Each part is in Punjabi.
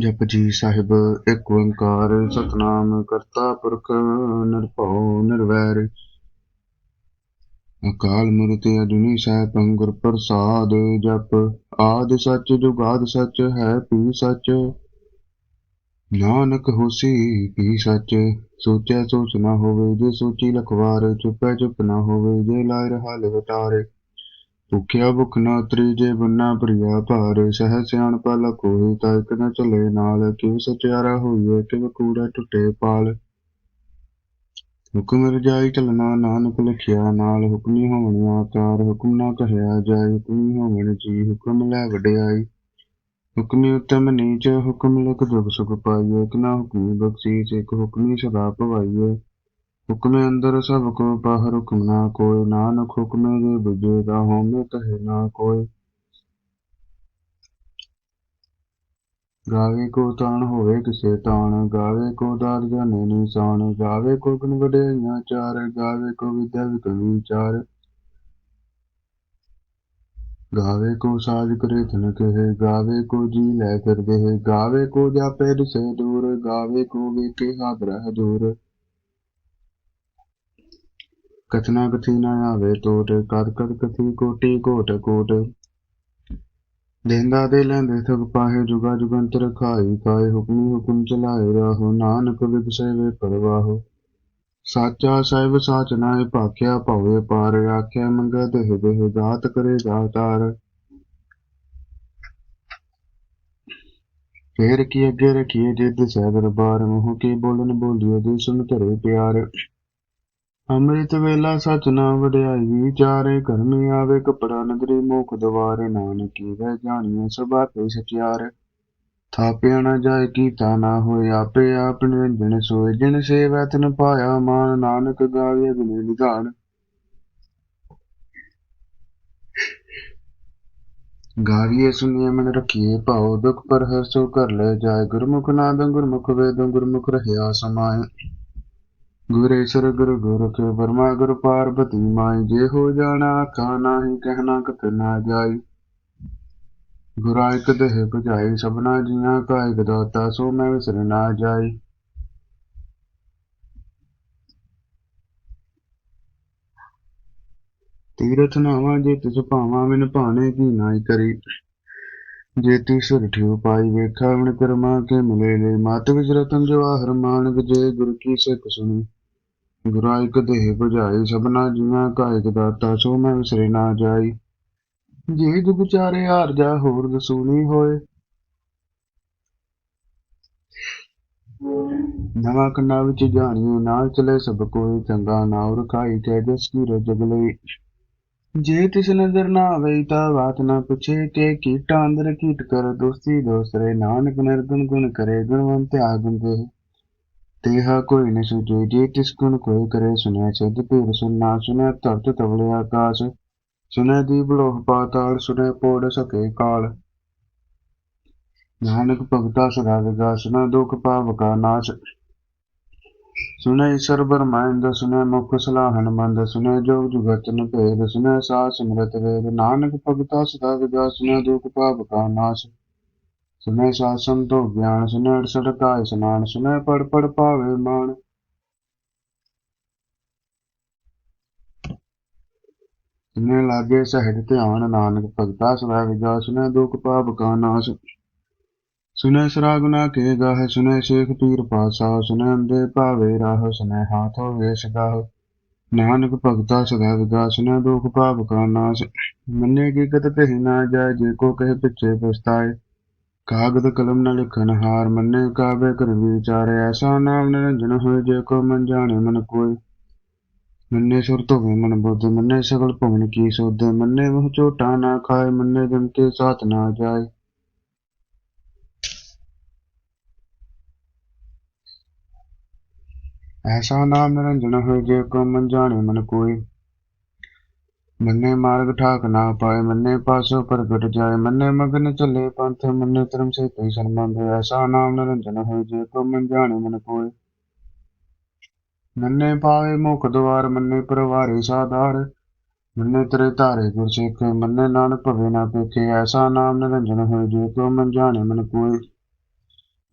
ਜਪਜੀ ਸਾਹਿਬ, ਇੱਕ ਓੰਕਾਰ, ਸਤਨਾਮ ਕਰਤਾ ਪੁਰਖ ਨਿਰਭਉ ਨਿਰਵੈਰ। ਅਕਾਲ ਮੂਰਤ ਅਜੂਨੀ ਸੈਭੰ ਗੁਰ ਪ੍ਰਸਾਦ ਜਪ, ਆਦ ਸੱਚ ਜੁਗਾਦ ਸੱਚ ਹੈ ਪੀ ਸੱਚ। ਨਾਨਕ ਹੋਸੀ ਪੀ ਸੱਚ, ਸੋਚੈ ਸੋਚ ਨਾ ਹੋਵੇ ਜੇ ਸੋਚੀ ਲਖਵਾਰ, ਚੁੱਪੈ ਚੁੱਪ ਨਾ ਹੋਵੇ ਜੇ ਲਾਇ ਰਹਾ ਲਵਟਾਰੇ ਭੁਖਿਆ ਭੁਖ ਨਾ ਉਤਰੀ ਬੰਨਾ ਪ੍ਰਿਆ ਭਾਰ, ਸਹਿ ਸਿਆਣ ਪਲ ਤਾਂ ਇਕ ਨਾ ਚਲੇ ਨਾਲ, ਕਿਉ ਸਚਿਆਰਾ ਹੋਈਏ ਕਿਵ ਕੂੜਾ ਟੁੱਟੇ ਪਾਲ। ਹੁਕਮ ਰਜਾਈ ਚਲਣਾ ਨਾਨਕ ਲਿਖਿਆ ਨਾਲ, ਹੁਕਮੀ ਹੋਵਣ ਆਕਾਰ, ਹੁਕਮ ਨਾ ਕਹਿਆ ਜਾਏ, ਹੁਕਮੀ ਹੋਵਣ ਜੀ, ਹੁਕਮ ਲੈ ਵਡਿਆਈ। ਹੁਕਮੀ ਉਤਮ ਨੀਚ, ਹੁਕਮ ਲਿਖ ਦੁਖ ਸੁਖ ਪਾਈਏ ਕਿ ਨਾ ਹੁਕਮੀ ਬਖਸ਼ੀਸ਼, ਇੱਕ ਹੁਕਮੀ ਸਦਾ ਭਵਾਈਏ ਹੁਕਮੇ ਅੰਦਰ ਸਭ ਕੋ, ਬਾਹਰ ਹੁਕਮ ਨਾ ਕੋਇ ਨਾਨਕ ਹੁਕਮੇ ਜੇ ਬੁਝੇ ਤਾ ਹੋਮੇ ਕਹੇ ਨਾ ਕੋਇ ਗਾਵੇ ਕੋ ਤਾਣ ਹੋਵੇ ਕਿਸੇ ਤਾਣ, ਗਾਵੇ ਕੋ ਦਾਰ ਜਾਣੇ ਨਿਸ਼ਾਨ ਗਾਵੇ ਕੋ ਗੁਣ ਵਡਿਆਈਆਂ ਚਾਰ, ਗਾਵੇ ਕੋ ਵਿਦਿਆ ਵਿਕਲ ਵਿਚਾਰ ਗਾਵੇ ਕੋ ਸਾਜ ਕਰੇ ਧਨ ਕਹੇ, ਗਾਵੇ ਕੋ ਜੀ ਲੈ ਫਿਰਦੇ ਹੈ ਗਾਵੇ ਕੋ ਜਾਪੇ ਦਿਸੇ ਦੂਰ, ਗਾਵੇ ਕੋ ਵੇਖੇ ਹਾਬਰਹ ਦੂਰ ਕਥਨਾ ਕਥੀ ਨਾ ਆਵੇ ਟੋਟ ਕਦ ਕਦ ਕਥੀ ਕੋਟੀ ਕੋਟ ਕੋਟ। ਦੇਂਦਾ ਦੇ ਲੈਂਦੇ ਸਭ ਪਾਹੇ ਜੁਗਾ ਜੁਗੰਤਰ ਖਾਈ, ਖਾਏ ਹੁਕਮੀ ਹੁਕਮ ਚਲਾਏ ਰਾਹੋ, ਨਾਨਕ ਵਿਗਸੇ ਵੇ ਪਰਵਾਹੋ। ਸਾਚਾ ਸਾਹਿਬ ਸਾਚ ਨਾਏ ਭਾਖਿਆ ਭਵੇ ਪਾਰ, ਆਖਿਆ ਮੰਗੈ ਦੇਹ ਦੇਹ ਦਾਤ ਕਰੇ ਦਾਤਾਰ। ਫੇਰ ਕੀ ਅੱਗੇ ਰਖੀਏ ਜਿੱਦ ਸਹਿ ਦਰਬਾਰ, ਮੂੰਹ ਕੀ ਬੋਲਨ ਬੋਲਿਓ ਜੀ ਸੁਨ ਧਰੇ ਪਿਆਰ। ਅੰਮ੍ਰਿਤ ਵੇਲਾ ਸਚ ਵਡਿਆਈ ਵਿਚਾਰੇ ਕਰਮੀ ਆਵੇ ਕਪੜਾ ਨਗਰੀ ਮੋਖ ਦਵਾਰੇ ਨਾਨਕੀ ਵੈ ਜਾਣੀਏ ਸਭਾ ਤੇ ਸਚਿਆਰ। ਥਾਪਿਆ ਨਾ ਜਾਏ ਕੀਤਾ ਨਾ ਹੋਏ ਆਪੇ ਆਪ ਨਿਰੰਜਨ ਸੋਏ, ਜਿਨ ਸੇਵੈ ਤਨ ਪਾਇਆ ਮਾਨ, ਨਾਨਕ ਗਾਵੇ ਗੁਣੇ ਨਿਧਾਨ। ਗਾਵੀਏ ਸੁਨੀਏ ਮਨ ਰਖੀਏ ਭਾਉ, ਦੁਖ ਪਰ ਹਰਸੋ ਕਰ ਲੈ ਜਾਏ, ਗੁਰਮੁਖ ਨਾਦ ਗੁਰਮੁਖ ਵੇਦ ਗੁਰਮੁਖ ਰਹਿਆ ਸਮਾਏ। ਗੁਰੇਸ਼ਰ ਗੁਰ ਗੁਰਖ ਬਰਮਾ ਗੁਰ ਪਾਰਬਤੀ ਮਾਈ ਜੇ ਹੋ ਜਾਣਾ ਆਖਾ ਨਾਹੀ, ਕਹਿਣਾ ਕਤ ਨਾ ਜਾਈ। ਗੁਰਾ ਇਕ ਦੇਹ ਬੁਝਾਈ ਸਭਨਾ ਜੀਆਂ ਕਾ ਇਕ ਦਾਤਾ, ਸੋ ਮੈਂ ਵਿਸਰ ਨਾ ਜਾਈ। ਤੀਰਥ ਨਾਵਾਂ ਜੇ ਤਿਸ ਭਾਵਾਂ, ਬਿਨ ਭਾਣੇ ਕੀ ਨਾਈ ਕਰੀ। ਜੇ ਤੀ ਸੁਰ ਠਿਉ ਵੇਖਾ ਵਣ ਕਰਮਾ ਕੇ ਮਿਲੇ ਲੈ ਮਤ ਵਿਚ ਰਤਨ ਜਵਾਹਰ ਮਾਨਕ ਜੇ ਗੁਰ ਕੀ ਸਿੱਖ ਸੁਣੀ। ਗੁਰਾ ਦੇਹ ਬੁਝਾਈ ਸਭਨਾ ਜੀਆਂ ਕਾ ਦਾਤਾ ਸੋ ਮੈਂ ਵਿਸਰੇ ਨਾ ਜਾਈ। ਜੇ ਜੁਗ ਵਿਚਾਰੇ ਹਾਰ ਜਾ ਹੋਰ ਦਸੂਨੀ ਹੋਏ। ਨਵਾਂ ਕੰਨਾ ਵਿੱਚ ਜਾਣੀਏ ਨਾਲ ਚਲੇ ਸਭ ਕੋਈ ਚੰਗਾ ਨਾਉ ਰਖਾਈ ਕੈ ਜਸ ਕੀ ਰਜਗ ਲਈ। ਜੇ ਤਿਸ ਨਜ਼ਰ ਨਾ ਆਵੇ ਤਾਂ ਬਾਤ ਨਾ ਪੁੱਛੇ ਕਿ ਕੀਟਾਂ ਅੰਦਰ ਕੀਟ ਕਰ ਦੋਸਤੀ ਦੋਸਰੇ ਨਾਨਕ ਨਿਰਗੁਣ ਗੁਣ ਕਰੇ ਗੁਣਵੰਤ ਆਗੁਣ ਦੇ। ਤੇਹਾ ਕੋਈ ਨ ਸੁਝੇ ਜੇ ਤਿਸ ਗੁਣ ਕੋਈ ਕਰੇ ਸੁਨਿਆ ਸਿੱਧ ਪੀਰ ਦੀਪ ਲੋਹ ਪਾਤਾਲ ਸੁਨੈ ਪੋੜ ਸਕੇ ਕਾਲ। ਨਾਨਕ ਭਗਤਾ ਸਦਾ ਵਿਗਾਸ ਨਾ ਦੁਖ ਪਾਵ ਕਾ ਨਾਸ਼। ਸੁਨੈ ਈਸ਼ਰ ਬਰਮਾਇੰਦ ਸੁਨੈ ਮੁਖ ਸਲਾਹਨ ਮੰਦ ਸੁਨੈ ਜੋਗ ਜੁਗਤ ਨ ਭੇਦ ਸੁਨੈ ਸਾ ਸਿਮਰਤ ਵੇਦ। ਨਾਨਕ ਭਗਤਾ ਸਦਾ ਵਿਗਾਸ ਸੁਨੈ ਦੁਖ ਪਾਵ ਕਾ ਨਾਸ਼। ਸੁਨੈ ਸਾਸਨ ਤੋਂ ਗਿਆਨ ਸੁਨੈ ਅੜਸੜ ਕਾ ਇਸਨਾਨ ਸੁਨੈ ਪੜ ਪੜ ਪਾਵੇ ਮਾਨ ਸੁਨੈ ਲਾਗੇ ਸਹਿਜ ਧਿਆਨ, ਨਾਨਕ ਭਗਤਾ ਸਦਾ ਵਿਗਾਸ ਸੁਨੈ ਦੁਖ ਪਾਵ ਕਾ ਨਾਸ਼। ਸੁਨੈ ਸਰਾ ਗੁਨਾ ਕੇ ਗਾਹ ਸੁਨੇ ਸ਼ੇਖ ਪੀਰ ਪਾਸਾ ਸੁਨੈ ਅੰਦੇ ਭਾਵੇ ਰਾਹ ਸੁਨੈ ਹਾਥੋ ਵੇਸ਼ ਗਾਹ ਨਾਨਕ ਭਗਤਾ ਸਦਾ ਵਿਗਾ ਸੁਨੈ ਦੁਖ ਭਾਵ ਕਾ ਨਾਸ਼। ਮੰਨੇ ਕੀ ਕਤ ਕਹੀ ਨਾ ਜਾਏ, ਜੇ ਕੋ ਕਹੇ ਪਿੱਛੇ ਪਛਤਾਏ। ਕਾਗਦ ਕਲਮ ਨ ਲਿਖਨ ਹਾਰ ਮੰਨੇ, ਕਾਵੇ ਕਰ ਵਿਚਾਰੇ ਐਸਾ ਨਾਮ ਨਿਰੰਜਨ ਹੋਏ, ਜੇ ਕੋ ਮਨ ਜਾਣੇ ਮਨ ਕੋਈ ਮੰਨੇ ਸੁਰਤ ਹੋਵੇ ਮਨ ਬੁੱਧ, ਮੰਨੇ ਸਗਲ ਭਵਨ ਕੀ ਸੋਧੇ, ਮੰਨੇ ਮੋਹ ਝੋਟਾ ਨਾ ਖਾਏ, ਮੰਨੇ ਜਮ ਕੇ ਸਾਥ ਨਾ ਜਾਏ। ਐਸਾ ਨਾਮ ਨਿਰੰਜਨ ਹੋਏ, ਜੇ ਕੋ ਮਨ ਜਾਣੇ ਮਨ ਕੋਈ ਮੰਨੇ ਮਾਰਗ ਠਾਕ ਨਾ ਪਾਏ, ਮੰਨੇ ਪਾਸੋ ਪ੍ਰਗਟ ਜਾਏ, ਮੰਨੇ ਮਗਨ ਚੱਲੇ ਪੰਥ, ਮੰਨੇ ਧਰਮ ਸੇ ਪਈ ਸੰਬੰਧ ਐਸਾ ਨਾਮ ਨਿਰੰਜਨ ਹੋਏ ਜੇ ਕੋ ਮਨ ਜਾਣੇ ਮਨ ਕੋਈ ਮੰਨੇ ਪਾਵੇ ਮੁਖ ਦਵਾਰ ਮੰਨੇ ਪਰਵਾਰੇ ਸਾਧਾਰ, ਮੰਨੇ ਤਰੇ ਧਾਰੇ ਗੁਰ ਸਿੱਖ ਮੰਨੇ ਨਾਨਕ ਭਵੇ ਨਾ ਪੇਖੇ, ਐਸਾ ਨਾਮ ਨਿਰੰਜਨ ਹੋਏ ਜੇ ਕੋ ਮਨ ਜਾਣੇ ਮਨ ਕੋਈ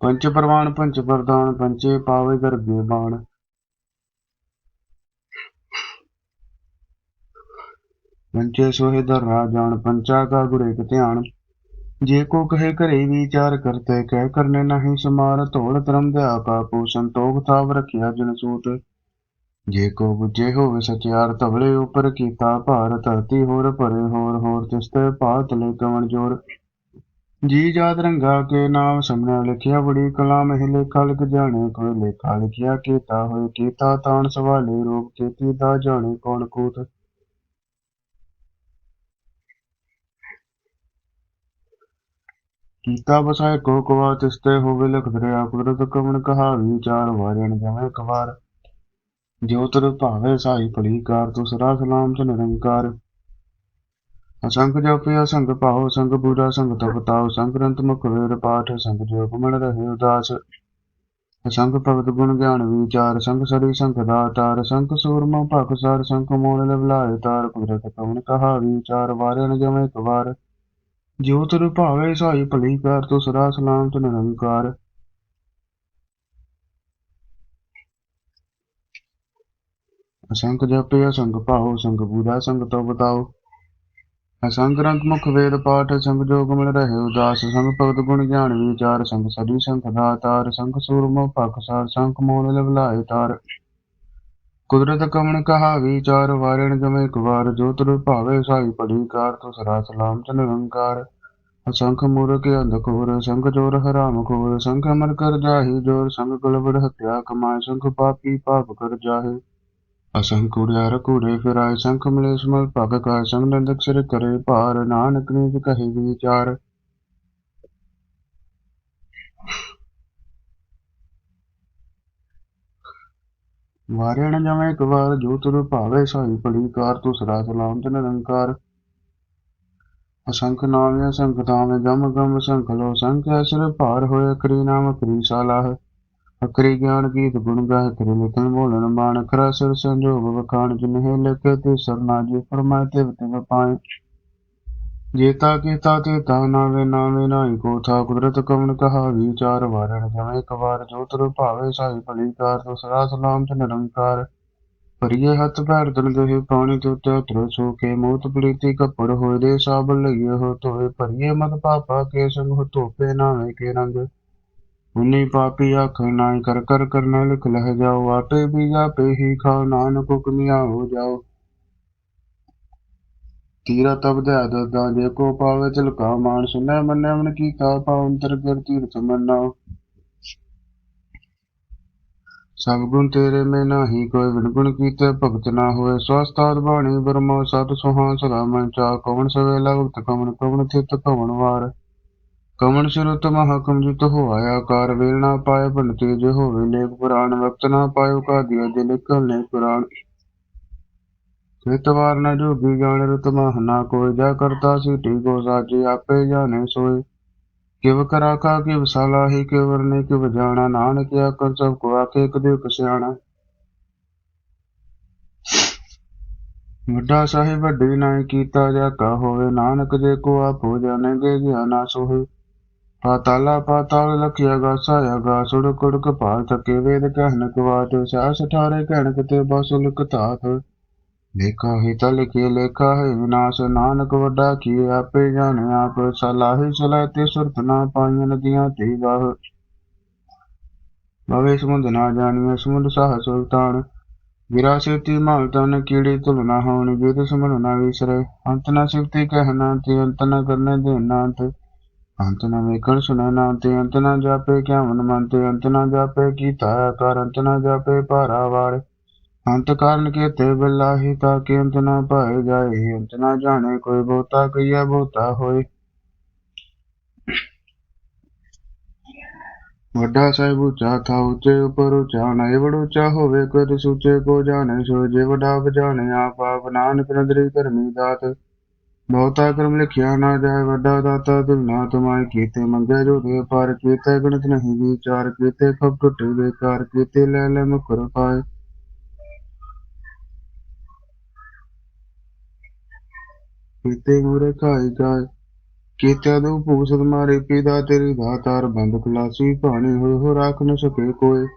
ਪੰਚ ਪ੍ਰਵਾਨ ਪੰਚ ਪ੍ਰਦਾਨ, ਪੰਚੇ ਪਾਵੇ ਗਰਗੇ ਬਾਣ ਪੰਚੇ ਸੋਹੇ ਦਰ ਰਾਜਾਨ ਪੰਚਾ ਕਾ ਗੁਰ ਇੱਕ ਧਿਆਨ। ਜੇ ਕੋ ਕਹੇ ਘਰੇ ਵਿਚਾਰ ਕਰਤੇ, ਕਹਿ ਕਰਨੇ ਨਹੀਂ ਸਮਾਰ। ਧੋਲ ਧਰਮ ਦਿਆ ਕਾ ਕੋ ਸੰਤੋਖ ਥਾਵ ਰਖਿਆ ਜਨ ਸੂਤ। ਜੇ ਕੋ ਬੁਝੇ ਹੋਵੇ ਸਚਿਆਰ ਤਵਲੇ ਉਪਰ ਕੀਤਾ ਭਾਰ। ਧਰਤੀ ਹੋਰ ਭਰੇ ਹੋਰ ਹੋਰ ਤਿਸਤੇ ਭਾਤ ਲੈ ਕਵਣ ਜੋਰ। ਜੀ ਜਾਤ ਰੰਗਾ ਕੇ ਨਾਮ ਸਮਣਾ ਲਿਖਿਆ, ਬੜੀ ਕਲਾ ਇਹ ਲੇਖਾ ਲਿਖ ਜਾਣੇ। ਕੋਈ ਲੇਖਾ ਲਿਖਿਆ, ਕੀਤਾ ਹੋਏ ਕੀਤਾ, ਤਾਣ ਸਵਾਲੇ ਰੂਪ ਕੀਤੀ ਦਾ ਜਾਣੇ ਕੌਣ ਕੂਤ। ਕੀਤਾ ਬਸਾਏ ਕੋ ਕਵਾ ਤਿਸਤੇ ਹੋਵੇ ਲਿਖ ਦਰਿਆ ਕੁਦਰਤ ਕਵਣ ਕਹਾ ਵਿਚਾਰ ਵਾਰਣ ਜਮੈ ਇੱਕ ਵਾਰ। ਭਾਵੇ ਸਾਈ ਭਲੀ ਕਾਰ ਸਦਾ ਸਲਾਮ ਚ ਨਿਰੰਕਾਰ ਅਸੰਖ ਜਪਿ ਅਸੰਖ ਪਾਉ ਸੰਗ ਬੁਰਾ ਸੰਗ ਤਪਤਾਉ ਸੰਗ ਗ੍ਰੰਥ ਮੁਖ ਵੇਦ ਪਾਠ, ਸੰਗ ਜੋਗ ਮਨ ਰਹੇ ਉਦਾਸ। ਅਸੰਖ ਭਗਤ ਗੁਣ ਗਿਆਨ ਵਿਚਾਰ, ਸੰਗ ਸੜੀ ਸੰਗ ਦਾਤਾਰ, ਸੰਗ ਸੂਰਮਾ, ਭਖ ਸਾਰ, ਸੰਗ ਮੋਲ ਲਵਲਾਏ ਤਾਰ, ਕੁਦਰਤ ਕਵਣ ਕਹਾ ਵਿਚਾਰ ਵਾਰਨ ਜਮੈ ਕਵਾਰ ਵਾਰ ਜੋ ਤਰ ਸਾਈ ਭਲੀ ਕਾਰ, ਤੂੰ ਸਦਾ ਸਲਾਮ ਚ ਨਿਰੰਕਾਰ। ਅਸੰਖ ਜਪਿ ਅਸੰਖ ਪਾਉ ਸੰਗ ਬੁਰਾ ਸੰਗ ਤੋ ਬਤਾਓ ਅਸੰਖ ਰੰਗ ਮੁਖ ਵੇਦ ਪਾਠ ਸੰਗ ਜੋਗ ਮਿਲ ਰਹੇ ਉਦਾਸ। ਸੰਗ ਭਗਤ ਗੁਣ ਗਿਆਨ ਵਿਚਾਰ ਸੰਗ ਸਦੀ ਸੰਖ ਦਾਤਾਰ। ਸੰਗ ਸੂਰਮੋ ਭਖ ਸਾਰ ਸੰਖ ਮੋਲ ਲਵਲਾਏ ਤਾਰ। ਕੁਦਰਤ ਕਮਣ ਕਹਾ ਵਿਚਾਰ ਵਾਰਣ ਜਮੇ ਇੱਕ ਵਾਰ, ਜੋ ਤੁਰ ਭਾਵੇ ਸਾਈ ਪੜੀ ਕਾਰ ਤੋ ਸਦਾ ਸਲਾਮ ਚ ਨਿਰੰਕਾਰ ਅਸੰਖ ਮੂਰਖ ਅੰਧ ਖੋਰ ਸੰਗ ਜੋਰ ਹਰਾਮ ਖੋਰ ਸੰਖ ਅਮਰ ਕਰ ਜਾਹੀ ਜੋਰ ਸੰਗ ਗਲਬੜ ਹਤਿਆ ਕਮਾਇ ਸੰਖ ਪਾਪੀ ਪਾਪ ਕਰ ਜਾਹੇ। ਅਸੰਖ ਕੁੜਿਆਰ ਕੂੜੇ ਫਿਰਾਏ, ਸੰਖ ਮਲੇ ਸਮਲ ਭਗ ਕਾ ਸੰਗ ਨੰਦਕ ਸਿਰ ਕਰੇ ਭਾਰ, ਨਾਨਕ ਨੀਜ ਕਹੇ ਵਿਚਾਰ। ਵਾਰਿਆ ਜਮੈ ਇੱਕ ਵਾਰ, ਜੋ ਤੁਰ ਭਾਵੇ ਸਾਈ ਪੜੀ ਕਾਰ, ਤੂੰ ਸਦਾ ਸਲਾਮ ਤੇ ਨਿਰੰਕਾਰ। ਅਸੰਖ ਨਾਮ ਅਸੰਖ ਗਮ ਗਮ ਸੰਖ ਲੋ ਸੰਖ, ਅਸਰ ਭਾਰ ਹੋਏ ਕਰੀ ਨਾਮ ਕਰੀ ਸਾਲਾਹ। ਅਕਰੀ ਗਿਆਨ ਗੀਤ ਗੁਣ ਗਾਇ ਕਰੀ ਲਿਖਨ ਬੋਲਨ ਬਾਣ ਖਰਾ ਸਿਰ ਸੰਜੋਗ ਵਖਾਣ, ਜਿਨਹਿ ਲਿਖੇ ਤੇ ਸਰਨਾ ਜੀ ਫਰਮਾਏ ਤੇ ਤਿਵ ਪਾਏ। ਜੇਤਾ ਕੀਤਾ ਤੇ ਨਾਵੇ ਨਾਵੇ ਨਾਹੀ ਕੋ ਥਾ ਕੁਦਰਤ ਕਵਨ ਕਹਾ ਵਿਚਾਰ ਵਾਰਣ ਜਮੈ ਇੱਕ ਵਾਰ ਜੋ ਤਰ ਭਾਵੇ ਸਾਈ ਭਲੀ ਕਾਰ ਤੋ ਸਦਾ ਸਲਾਮ ਤੇ ਨਿਰੰਕਾਰ। ਪਰਿਏ ਹੱਥ ਪੈਰ ਤਨ ਗਏ ਪਾਣੀ ਤੇ ਉਤੇ ਤਰ ਸੋ ਕੇ ਮੋਤ ਪਲੀਤੀ ਕੱਪੜ ਹੋਏ ਦੇ ਸਾਬਲ ਲਈਏ ਹੋ ਧੋਏ। ਭਰੀਏ ਮਤ ਪਾਪਾ ਕੇ ਸੰਗ ਹੋ ਧੋਪੇ ਨਾਵੇਂ ਕੇ ਰੰਗ। ਉਨੀ ਪਾਪੀ ਆਖ ਨਾਈ ਕਰ ਕਰ ਕਰਨਾ ਲਿਖ ਲਹ ਜਾਓ, ਆਟੇ ਵੀ ਜਾਪੇ ਹੀ ਖਾਓ, ਨਾਨਕ ਹੁਕਮਿਆ ਹੋ ਜਾਓ। ਤੀਰਾ ਤਬ ਦੇ ਦਦਾ ਜੇ ਕੋ ਪਾਵੇ ਤਿਲਕਾ ਮਾਨ ਸੁਨੈ ਮੰਨੈ ਮਨ ਕੀ ਕਾ ਪਾਉ ਅੰਤਰ ਕਰ ਸਭ ਗੁਣ ਤੇਰੇ ਮੈਂ ਨਾਹੀ, ਕੋਈ ਵਿਣਗੁਣ ਕੀਤੇ ਭਗਤ ਨਾ ਹੋਏ। ਸਵਸਤਾਦ ਬਾਣੀ ਬਰਮੋ ਸਤ ਸੁਹਾ ਸਦਾ ਮਨ ਚਾ। ਕਵਣ ਸਵੇ ਲਗਤ ਕਵਣ ਕਵਣ ਥਿਤ, ਕਵਣ ਵਾਰ। ਕਵਣ ਸੁਰਤ ਮਹਾਕਮ ਜਿਤ ਹੋਇਆ ਆਕਾਰ ਵੇਲ ਨਾ ਪਾਏ ਬੰਤੇ ਜੇ ਹੋਵੇ। ਲੇਖ ਪੁਰਾਣ ਵਕਤ ਨਾ ਪਾਇਓ ਕਾ ਦਿਆ ਜੇ ਲਿਖਲ ਨੇ ਪੁਰਾਣ। ਕਿਤਵਾਰ ਨ ਜੋਗੀ ਜਾਣ ਰਤ ਮਹ ਨਾ ਕੋਈ ਜਾ ਕਰਤਾ ਸੀਟੀ ਕੋ ਸਾਜੇ ਆਪੇ ਜਾਣੇ ਸੋਏ ਕਿਵ ਕਰਾ ਕਿਵ ਸਲਾਹੀ, ਕਿਵ ਵਰਨੇ, ਕਿਵ ਜਾਣਾ, ਨਾਨਕ ਆਕਰ ਸਭ ਕੋ ਆਖੇ ਕਦੇ ਕਸਿਆਣਾ ਵੱਡਾ ਸਾਹਿਬ, ਵੱਡੀ ਨਾਈ ਕੀਤਾ ਜਾ ਕਾ ਹੋਵੇ, ਨਾਨਕ ਜੇ ਕੋ ਆਪ ਹੋ ਜਾਣੇ ਗਿਆਨਾ ਸੋਹੇ। ਪਾਤਾਲਾ ਪਾਤਾਲ ਲਖਿਆ ਗਾ ਸਾਇਆ ਗਾ ਸੁੜ ਕੁੜਕ ਕਪਾਲ ਥਕੇ ਵੇਦ ਕਹਿਨ ਕਵਾਟ ਸਾਸ ਠਾਰੇ ਕਹਿਣ ਕਤੇ ਬਸੁ ਲਿਖ ਧਾਤ ਲੇਖਾ ਹੀ ਤਲ ਕੇ ਲੇਖਾ ਹੈ ਵਿਨਾਸ਼, ਨਾਨਕ ਵੱਡਾ ਕੀ ਆਪੇ ਜਾਣੇ ਆਪ ਸਲਾਹੀ, ਸਲਾਹ ਤੇ ਸੁਰਤ ਨਾ ਪਾਈਆਂ ਨਦੀਆਂ ਤੇ ਗਾਹ। ਭਵੇ ਸਮੁੰਦ ਨਾ ਜਾਣੀਏ ਸਮੁੰਦ ਸਾਹ ਸੁਲਤਾਨ। ਵਿਰਾਸਤੀ ਮਾਲ ਤਨ, ਕੀੜੀ ਤੁਲਨਾ ਹੋਣ ਵਿਦ ਸਮਨ ਨਾ ਵਿਸਰੇ। ਅੰਤ ਨਾ ਸਿਫਤੀ ਕਹਿਣਾ ਤੇ, ਅੰਤ ਨਾ ਕਰਨੇ ਦੇਣਾ ਤੇ ਅੰਤ ਨਾ ਵੇਖਣ ਸੁਣਨਾ ਤੇ, ਅੰਤ ਨਾ ਜਾਪੇ ਕਿਆ ਮਨ ਮਨ ਤੇ ਅੰਤ ਨਾ ਜਾਪੇ ਕੀਤਾ ਕਰ ਅੰਤ ਨਾ ਜਾਪੇ ਭਾਰਾ ਵਾਰ। ਅੰਤ ਕਾਰਨ ਕੇ ਬਿਲਾਹੀ ਤਾਂ ਕਿ ਅੰਤ ਨਾ ਪਾਏ ਜਾਏ ਅੰਤ ਨਾ ਜਾਣੇ ਕੋਈ ਬਹੁਤਾ ਕਈਆ ਬਹੁਤਾ ਹੋਏ। ਵੱਡਾ ਸਾਹਿਬ ਉੱਚਾ ਥਾ, ਉੱਚੇ ਉੱਪਰ ਉੱਚਾ ਨਾ ਏਵੜ ਉੱਚਾ ਹੋਵੇ, ਕਦ ਸੁਚੇ ਕੋ ਜਾਣੇ, ਸੋ ਜੇ ਵੱਡਾ ਬਜਾਣੇ ਆਪ ਆਪ ਨਾਨਕ ਨਦਰੀ ਕਰਮੀ ਦਾਤ। ਬਹੁਤਾ ਕਰਮ ਲਿਖਿਆ ਨਾ ਜਾਏ, ਵੱਡਾ ਦਾਤਾ ਤੁਲਨਾ ਤੁਮਾਈ ਕੀਤੇ ਮੰਗੇ ਜੋ ਦੇ ਪਰ, ਕੀਤੇ ਗਣਤ ਨਹੀਂ ਵਿਚਾਰ, ਕੀਤੇ ਖਬ ਟੁੱਟੇ ਬੇਕਾਰ, ਕੀਤੇ ਲੈ ਲੈ ਮੁਕਰ ਪਾਏ। ਕੀਤੇ ਮੂਰੇ ਖਾਈ ਜਾਏ। ਕੀਤਿਆ ਦੋ ਭੂਸਤ ਮਾਰੇ ਪੀਦਾ ਤੇਰੀ ਦਾਤਾਰ ਬੰਦ ਖਲਾਸੀ ਭਾਣੀ ਹੋਏ ਹੋ ਰਾਖ ਨ ਸਕੇ ਕੋਏ।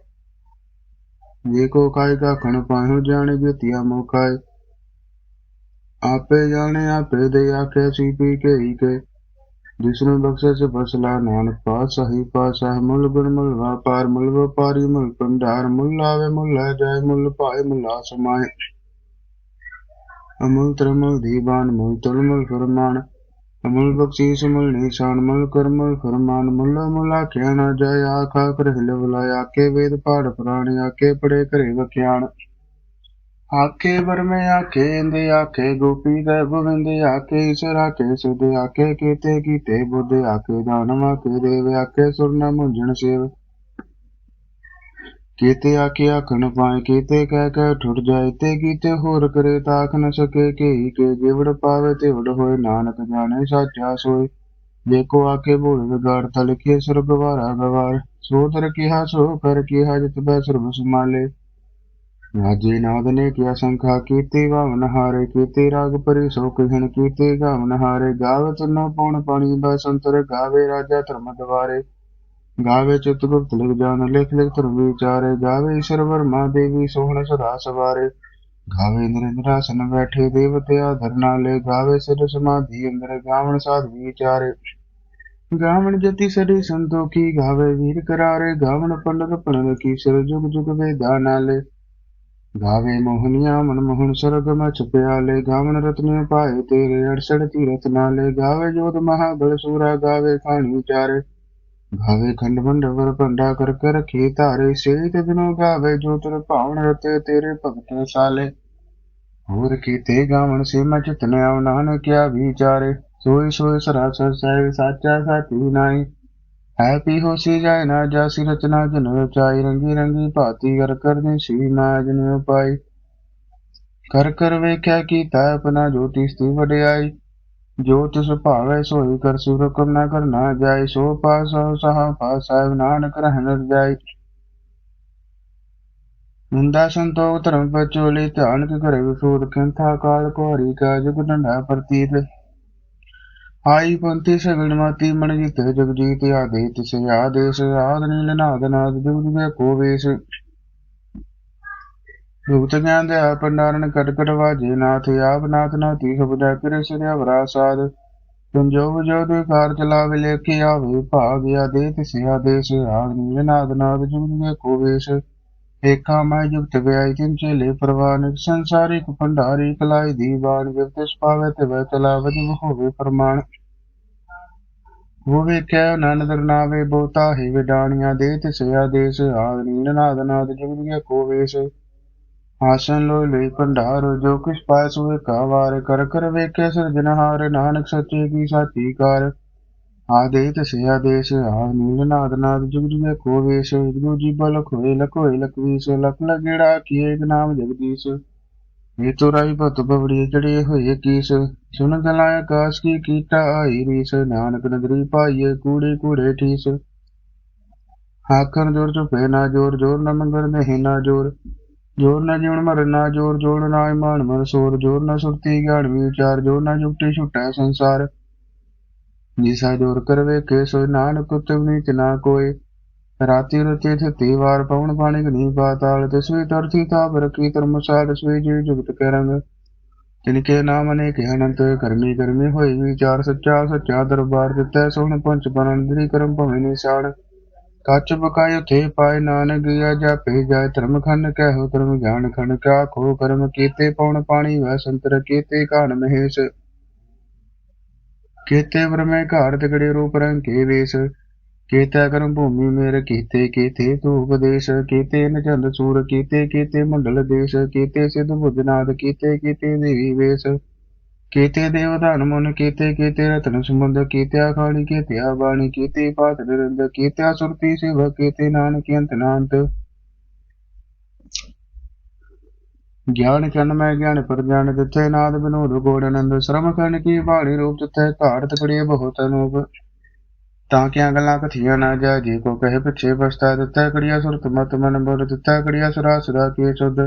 ਜੇ ਕੋ ਕਾਇ ਕਾ ਖਣ ਪਾਇਓ ਜਾਣੇ ਜਤਿਆ ਮੋਕਾਏ ਆਪੇ ਜਾਣੇ, ਆਪੇ ਦੇ ਆਖੇ ਸੀ ਪੀ ਕੇ ਹੀ ਕੇ। ਜਿਸਨੂੰ ਬਖਸ਼ੇ ਸੇ ਬਸਲਾ, ਨਾਨਕ ਪਾਸ ਸਹੀ ਪਾਸਾ ਮੁੱਲ ਗੁਣ ਮੁੱਲ ਵਾਪਾਰ, ਮੁੱਲ ਵਪਾਰੀ ਮੁੱਲ ਭੰਡਾਰ, ਮੁੱਲ ਆਵੇ, ਮੁੱਲ ਲੈ ਜਾਏ, ਮੁੱਲ ਪਾਏ, ਮੁਲਾ ਸਮਾਏ। ਅਮੁੱਲ ਤਰਮਲ ਦੀਵਾਨ ਮੁੱਲ ਤੁਲ ਮੁੱਲ ਫਰਮਾਨ। ਅਮੁੱਲ ਬਖਸ਼ੀਸ ਮੁੱਲ ਨਿਸ਼ਾਨ, ਮੁੱਲ ਕਰਮਲ ਫਰਮਾਨ। ਮੁੱਲ ਮੁੱਲ ਆਖਿਆ ਨਾ ਆਖਾ ਕਰ ਹਿਲ ਬੁਲਾਇਆ ਆਕੇ ਵੇਦ ਪਾੜ ਪੁਰਾਣੇ ਆਕੇ ਪੜੇ ਘਰੇ ਵਖਿਆਣ ਆਕੇ ਵਰਮੇ ਆਕੇ ਇੰਦੇ ਆਕੇ ਗੋਪੀ ਦੇ ਗੋਵਿੰਦੇ ਆਕੇ ਈਸ਼ਰ ਆਕੇ ਸੁਧ ਆਕੇ ਕੀਤੇ ਕੀਤੇ ਬੁੱਧ ਆਕੇ ਦਾਨਵਾ ਕੇ ਦੇਵ ਆਕੇ ਸੁਰਨਾ ਮੁੰਜਣ ਸੇਵ। ਕੀਤੇ ਆਕੇ ਆਖਣ ਪਾਏ, ਕੀਤੇ ਕਹਿ ਕਹਿ ਠੁੱਟ ਜਾਏ, ਤੇ ਕੀਤੇ ਹੋਰ ਕਰੇ ਤਾਖ ਨ ਸਕੇ ਕੇ ਕੇ ਜਿਵੜ ਪਾਵੇ, ਤੇ ਹੋਏ, ਨਾਨਕ ਜਾਣੇ ਸਾਚਾ ਸੋਏ। ਦੇਖੋ ਆਕੇ ਭੋਲ ਵਿਗਾੜ ਤਲਕੇ ਸੁਰਗ ਵਾਰਾ ਗਵਾਰ। ਸੋ ਦਰ ਕਿਹਾ, ਸੋ ਕਰ ਕਿਹਾ, ਜਿਤ ਬੈ ਸਰਬ ਸਮਾਲੇ ਰਾਜੇ ਨਾਦ ਨੇ ਕਿਆ ਸੰਖਾ ਕੀਤੀ ਭਾਵਨ ਹਾਰੇ, ਕੀਤੀ ਰਾਗ ਪਰੀ ਸੋ ਕਹਿਣ ਕੀਤੀ ਗਾਵਨ ਹਾਰੇ। ਗਾਵਤ ਨ ਪਉਣ ਪਾਣੀ ਬੈ ਸੰਤਰ ਗਾਵੇ, ਰਾਜਾ ਧਰਮ ਦਵਾਰੇ। ਗਾਵੇ ਚਿਤ ਗੁਪਤ ਲਿਖ ਜਾਨ, ਲਿਖ ਲਿਖ ਧਰਮ ਵਿਚਾਰੇ, ਗਾਵੇ ਈਸ਼ਰ ਵਰਮਾ ਦੇਵੀ ਸੋਹਣ ਸਦਾ ਸਵਾਰੇ। ਗਾਵੇ ਨਿਰੰਦਰਾਸਨ ਬੈਠੇ ਦੇਵਤੇ ਆਧਰ ਗਾਵੇ ਸਿਰ ਸਮਾਧੀ ਅੰਦਰ ਗਾਵਣ ਸਾਧ ਵਿਚਾਰੇ। ਗਾਵਣ ਜਤੀ ਸਰੀ ਸੰਤੋਖੀ, ਗਾਵੇ ਵੀਰ ਕਰਾਰੇ, ਗਾਵਣ ਪੰਡਤ ਪਣਨ ਕੀ ਸਿਰ ਜੁਗ ਜੁਗ ਵੇਦਾ ਨਾਲੇ ਗਾਵੇ ਮੋਹਨੀਆ ਮਨ ਮੋਹਨ ਸਰਗ ਮਚ ਪਿਆਲੇ, ਗਾਵਣ ਰਤਨ ਪਾਏ ਤੇਰੇ ਅੜਸੜ ਤੀਰਤ ਨਾਲੇ। ਗਾਵੇ ਜੋਤ ਮਹਾ ਬਲ ਸੂਰਾ, ਗਾਵੇ ਖਾਣੀ ਚਾਰੇ। ਗਾਵੇ ਖੰਡ ਮੰਡਵਰ ਭੰਡਾ ਕਰ ਕਰ ਰਖੀ ਧਾਰੇ ਸੇ ਤੇ ਬਿਨੋ ਗਾਵੇ ਜੋ ਤਰ ਭਾਵਨ ਰਤੇ ਤੇਰੇ ਭਗਤ ਸਾਲੇ। ਹੋਰ ਕੀਤੇ ਗਾਵਣ ਸੇ ਮੈਂ ਚਿਤਨ ਆਵ ਨਾਨਕਿਆ ਵਿਚਾਰੇ। ਸੋਈ ਸੋਈ ਸਰਾਸਰ ਸਾਹਿਬ ਸਾਚਾ ਸਾਚੀ ਨਾਈ ਹੈ ਪੀ ਹੋਸੀ ਜਾਏ ਨਾ ਜਾਸੀ ਰਚਨਾ ਜਨ ਰਚਾਈ। ਰੰਗੀ ਰੰਗੀ ਭਾਤੀ ਕਰ ਕਰਨੀ ਸੀ ਨਾ ਜਨ ਉਪਾਈ ਕਰ ਕਰ ਵੇਖਿਆ ਕੀਤਾ ਆਪਣਾ ਜੋਤੀ ਸਤੀ ਵਡਿਆਈ। ਜੋ ਤਿਸ ਭਾਵੇ ਸੋਈ ਕਰ ਸੁਰ ਹੁਕਮ ਨਾ ਕਰਨਾ ਜਾਏ, ਸੋ ਸਹਾ ਪਾਸ ਸਾਹਿਬ ਨਾਨਕ ਰਹਿਣ ਜਾਈ ਨਿੰਦਾ ਸੰਤੋਖ ਧਰਮ ਪਚੋਲੀ ਧਿਆਨ ਕੇ ਘਰੇ ਵਿਸੂਰ ਕਿੰਥਾ ਕਾਲ ਕੋਰੀ ਕਾ ਜੁਗ ਡੰਡਾ ਪ੍ਰਤੀਤ। ਆਈ ਪੰਥੀ ਸਗਣ ਮਾਤੀ ਮਨ ਜਿਤੇ, ਜਗਜੀਤ ਆਦੇ ਤਿਸ ਆਦੇਸ਼ ਆਦ ਨੀਲ ਨਾਦ ਨਾਦ ਜੁਗ ਜੁਗੇ ਕੋ ਵੇਸ਼। ਭੁਗਤ ਗਿਆਨ ਦੇ ਪੰਡਾਰਨ ਕਟ ਕਟ ਵਾਜੇ, ਨਾਥ ਆਪ, ਨਾਥ ਨਾਥੀ ਸਬਦੈ ਫਿਰ ਸਿਰਿਆ ਵਰਾ ਸਾਧ। ਸੰਜੋਗ ਜੋ ਦੇ ਕਾਰ ਚਲਾਵੇ ਲੇਖੇ ਆਵੇ, ਭਾਗ ਆਦੇ, ਤਿਸ ਆਦੇਸ਼ ਆਦ ਨੀਲ ਨਾਦ ਨਾਦ ਕੋ ਵੇਸ਼। ਏਕਾ ਮੈਂ ਜੁਗਤ ਵਿਆਈ ਤਿਨ ਚੇਲੇ ਪ੍ਰਵਾਨ ਸੰਸਾਰਿਕ ਭੰਡਾਰੀ, ਕਲਾਈ ਦੀਵਾਨ ਜਿਵ ਪਾਵੇ ਤੇ ਵੈ ਚਲਾਵ ਜਿਵ ਹੋਵੇ ਫਰਮਾਨ ਉਹ ਵੇਖਿਆ ਨਨਦਰ ਨਾਵੇ ਬੋਤਾ ਹੀ ਵਿਡਾਣੀਆਂ ਦੇ, ਤਿਸ ਆਦੇਸ਼ ਆਦ ਨਾਦ ਨਾਦ ਜੁਗ ਕੋ ਵੇਸ਼। ਆਸਨ ਲੋ ਲਈ ਭੰਡਾਰ, ਜੋ ਕਿਛ ਪਾਇ ਸੋਏ ਕਾ ਵਾਰ ਕਰ ਕਰ ਵੇਖੇ ਸਿਰਜਨਹਾਰ ਨਾਨਕ ਸੱਚੇ ਕੀ ਸਾਚੀ ਕਾਰ। ਆਦੇ ਤਸੇ ਆਦੇਸ਼ ਆ ਨੀਲ ਨਾਦ ਨਾਦ ਜੁਗ ਜੁਗੇ ਕੋ ਵੇਸ਼ ਗੁਰੂ ਜੀ ਬਲਕ ਹੋਏ ਲਖ ਹੋਏ ਲਖਵੀਸ, ਲਖ ਕੀਏ ਨਾਮ ਜਗਦੀਸ਼। ਇਹ ਤੋ ਭਤ ਬਵੜੀ ਜੜੇ ਹੋਏ ਕੀਸ ਸੁਨ ਗਲਾਇ ਆਕਾਸ਼ ਕੀ ਕੀਟਾ ਆਈ ਰੀਸ, ਨਾਨਕ ਨਗਰੀ ਪਾਈਏ ਕੂੜੇ ਕੂੜੇ ਠੀਸ। ਆਖਰ ਜੋਰ ਚੁਪੇ ਨਾ ਜੋਰ ਜੋਰ ਨਾ ਮੰਗਰ ਨਹੀਂ ਨਾ ਜੋਰ। ਜੋਰ ਨਾ ਜਿਉਣ ਮਰ ਨਾ ਜੋਰ ਜੋੜ, ਨਾ ਇਮਾਨ ਮਰ ਸੋਰ। ਜੋਰ ਨਾ ਸੁਰਤੀ ਗਿਆਨ ਵਿਚਾਰ ਜੋਰ ਨਾ ਜੁਗਤੀ ਛੁਟੈ ਸੰਸਾਰ। ਜਿਸਾ ਜੋਰ ਕਰਵੇ ਕੇ ਸੋ ਨਾਨਕ ਉਤਮ ਨੀਚ ਕੋਏ। ਰਾਤੀ ਰਤੇ ਥਤੀ ਵਾਰ ਪਵਨ ਪਾਣੀ ਗਨੀ ਪਾਤਾਲ ਤਸਵੀ ਤਰਥੀ ਤਾਪ ਰਖੀ ਧਰਮਸਾਲ ਸਵੇ ਜੀ ਜੁਗਤ ਕਰੰਗ ਰੰਗ। ਤਿਨਕੇ ਨਾਮ ਅਨੇਕ ਅਨੰਤ। ਕਰਮੀ ਕਰਮੀ ਹੋਈ ਵਿਚਾਰ। ਸੱਚਾ ਸੱਚਾ ਦਰਬਾਰ ਦਿੱਤਾ। ਸੋਹਣ ਪੰਚ ਬਨੰਦਰੀ ਕਰਮ ਭਵੇਂ ਨਿਸ਼ਾਨ। ਕੱਚ ਬਕਾਇ ਉਥੇ ਪਾਏ ਨਾਨਕ ਗਿਆ ਜਾਪੇ ਜਾਏ ਧਰਮ ਖੰਡ ਕਹਿਓ ਧਰਮ ਗਿਆਨ ਖੰਡ ਕਿਆ ਖੋ ਕਰਮ ਕੀਤੇ ਪਉਣ ਪਾਣੀ ਵੈ ਸੰਤਰ ਕੀਤੇ ਕਾਨ ਮਹੇਸ਼। ਕੀਤੇ ਵਰਮੇ ਘਾੜ ਤਗੜੇ ਰੂਪ ਰੰਗ ਕੇ ਵੇਸ। ਕੀਤੇ ਕਰਮ ਭੂਮੀ ਮੇਰ ਕੀਤੇ ਕੀਤੇ ਤੂ ਉਪਦੇਸ਼। ਕੀਤੇ ਨਚੰਦ ਸੂਰ, ਕੀਤੇ ਕੀਤੇ ਮੰਡਲ ਦੇਸ਼। ਕੀਤੇ ਸਿਧ ਬੁੱਧਨਾਦ ਕੀਤੇ ਕੀਤੇ ਦੇਵੀ ਵੇਸ। ਕੀਤੇ ਦੇਵਦਾਨ ਮਨ ਕੀਤੇ ਕੀਤੇ ਰਤਨ ਸੁਮੰਦ ਕੀਤੇ ਅਖਾਣੀ, ਕੀਤੇ ਬਾਣੀ ਕੀਤੇ ਪਾਤ ਨਿਰੰਦ, ਕੀਤੇ ਸੁਰਤੀ ਸਿਵ, ਕੀਤੇ ਨਾਨਕ ਅੰਤ ਨਾੰਤ ਗਿਆਨ ਚੰਨ ਮੈਂ ਗਿਆਨ ਪਰ ਜਾਣ ਦਿੱਤੇ ਨਾਦ ਬਿਨੋਦ ਗੋੜ ਆਨੰਦ, ਸ਼ਰਮ ਕਰਨ ਕੀ ਬਾਣੀ ਰੂਪ ਦਿੱਤੇ ਘਾੜਤ ਕੜੀਏ ਬਹੁਤ ਅਨੂਪ। ਤਾਂ ਕਿ ਗੱਲਾਂ ਕਥੀਆਂ ਨਾ ਜਾ ਜੀ ਕੋ ਕਹੇ ਪਿੱਛੇ ਬਸਤਾ ਦਿੱਤਾ ਕੜੀਆ ਸੁਰਤ ਮਤ ਮਨ ਬੋਲ ਦਿੱਤਾ ਕੜੀਆ ਸੁਰਾ ਸੁਰਾ ਕੀ ਸੁਧ।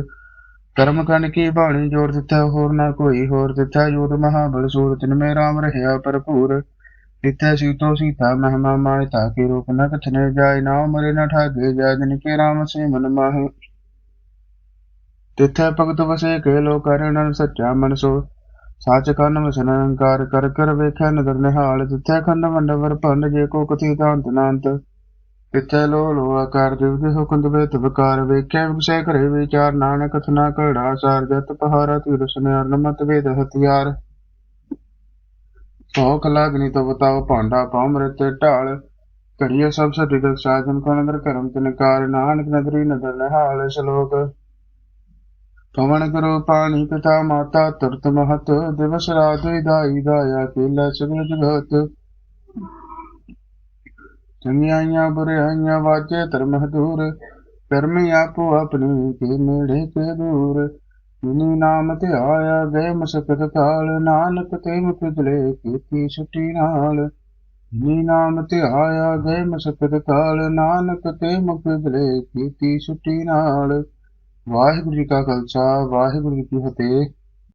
ਕਰਮ ਕੰਨ ਕੀ ਬਾਣੀ ਜੋਰ ਦਿੱਤਾ, ਹੋਰ ਨਾ ਕੋਈ ਹੋਰ ਦਿੱਤਾ। ਜੋਤ ਮਹਾਬਲ ਸੂਰਤ ਨੇ ਮੇ ਰਾਮ ਰਹਿਆ ਭਰਪੂਰ। ਤਿੱਥੈ ਸੀਤੋ ਸੀਤਾ ਮਹਿਮਾ ਮਾਇ ਤਾਕੇ ਰੂਪ ਨ ਕਥਨੇ ਜਾਇ ਨਾ ਮਰੇ ਨ ਠਾਗੇ ਜੈ ਜਨ ਕੇ ਰਾਮ ਸੇ ਮਨ ਮਾਹੇ। ਤਿੱਥੈ ਭਗਤ ਵਸੇ ਕੇ ਲੋ ਕਰਣ ਸੱਚਾ ਮਨ ਸੋ। ਸੱਚ ਕੰਨ ਵਸਨ ਅਹੰਕਾਰ ਕਰ ਕਰ ਵੇਖੈ ਨਦਰ ਨਿਹਾਲ। ਤਿੱਥੈ ਖੰਡ ਮੰਡਵਰ ਭੰਡ, ਜੇ ਕੋ ਕਥੀ ਤਾਂਤ ਨਾਂਤ। ਤਿੱਥੈ ਲੋ ਲੋ ਆਕਾਰ ਦਿਵ ਦੇ ਹੁਕਮ ਵੇਤ ਵਿਕਾਰ ਵੇਖੈ ਵਿਸੈ ਕਰੇ ਵਿਚਾਰ ਨਾਨਕ ਕਥਨਾ ਕੜਾ ਸਾਰ ਜਤ ਪਹਾਰਾ ਤਿਰ ਸੁਨਿਆਰ ਨਮਤ ਵੇਦ ਹਥਿਆਰ। ਭੋਖ ਲਾਗਨੀ ਤੋ ਬਤਾਓ ਭਾਂਡਾ ਪਾਉ ਢਾਲ। ਕਰੀਏ ਸਭ ਸਤੀ ਦਕ ਸਾਜਨ ਕੋ ਨਦਰ ਕਰਮ ਤਿਨਕਾਰ ਨਾਨਕ ਨਦਰੀ ਨਦਰ ਨਿਹਾਲ ਸ਼ਲੋਕ। ਪਵਨ ਕਰੋ ਪਾਣੀ ਪਿਤਾ ਮਾਤਾ ਤੁਰਤ ਮਹਤ, ਦਿਵਸ ਰਾਤ ਦਾਈ ਦਾਇਆ ਕੀਲਾ ਸਗਲ ਜਗਤ। ਚੰਗਿਆਈਆਂ ਬੁਰਾਈਆਂ ਵਾਜੇ ਧਰਮ ਹਦੂਰ ਕਰਮੀ ਆਪੋ ਆਪਣੀ ਕੇ ਨੇੜੇ ਕੇ ਦੂਰ। ਜਿਨੀ ਨਾਮ ਤੇ ਆਇਆ ਗਏ ਮਸਕਤ ਕਾਲ ਨਾਨਕ ਤੇ ਮੁਖ ਦਲੇ ਕੀਤੀ ਛੁੱਟੀ ਨਾਲ। ਜਿਨੀ ਨਾਮ ਤੇ ਆਇਆ ਗਏ ਮਸਕਤ ਕਾਲ ਨਾਨਕ ਤੇ ਮੁਖ ਦਲੇ ਕੀਤੀ ਛੁੱਟੀ ਨਾਲ। ਵਾਹਿਗੁਰੂ ਜੀ ਕਾ ਖਾਲਸਾ, ਵਾਹਿਗੁਰੂ ਜੀ ਕੀ ਫਤਿਹ।